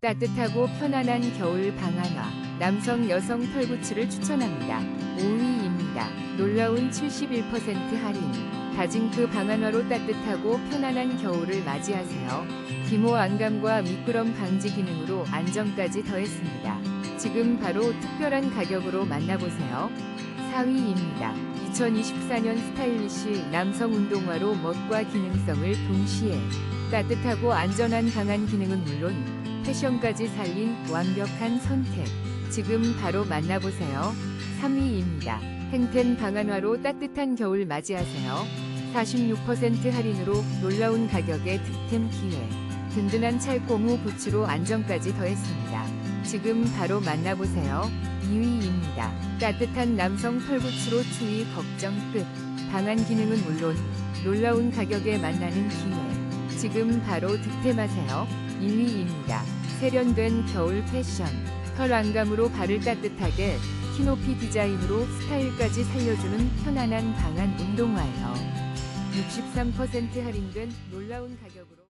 따뜻하고 편안한 겨울 방한화. 남성 여성 털부츠를 추천합니다. 5위입니다. 놀라운 71% 할인. 다징크 방한화로 따뜻하고 편안한 겨울을 맞이하세요. 기모 안감과 미끄럼 방지 기능으로 안정까지 더했습니다. 지금 바로 특별한 가격으로 만나보세요. 4위입니다. 2024년 스타일리시 남성 운동화로 멋과 기능성을 동시에 따뜻하고 안전한 강한 기능은 물론 패션까지 살린 완벽한 선택. 지금 바로 만나보세요. 3위입니다. 행텐 방한화로 따뜻한 겨울 맞이하세요. 46% 할인으로 놀라운 가격의 득템 기회. 든든한 찰코무 부츠로 안정까지 더했습니다. 지금 바로 만나보세요. 2위입니다. 따뜻한 남성 털부츠로 추위 걱정 끝. 방한 기능은 물론 놀라운 가격에 만나는 기회. 지금 바로 득템하세요. 1위입니다. 세련된 겨울 패션. 털 안감으로 발을 따뜻하게 키 높이 디자인으로 스타일까지 살려주는 편안한 방한 운동화예요. 63% 할인된 놀라운 가격으로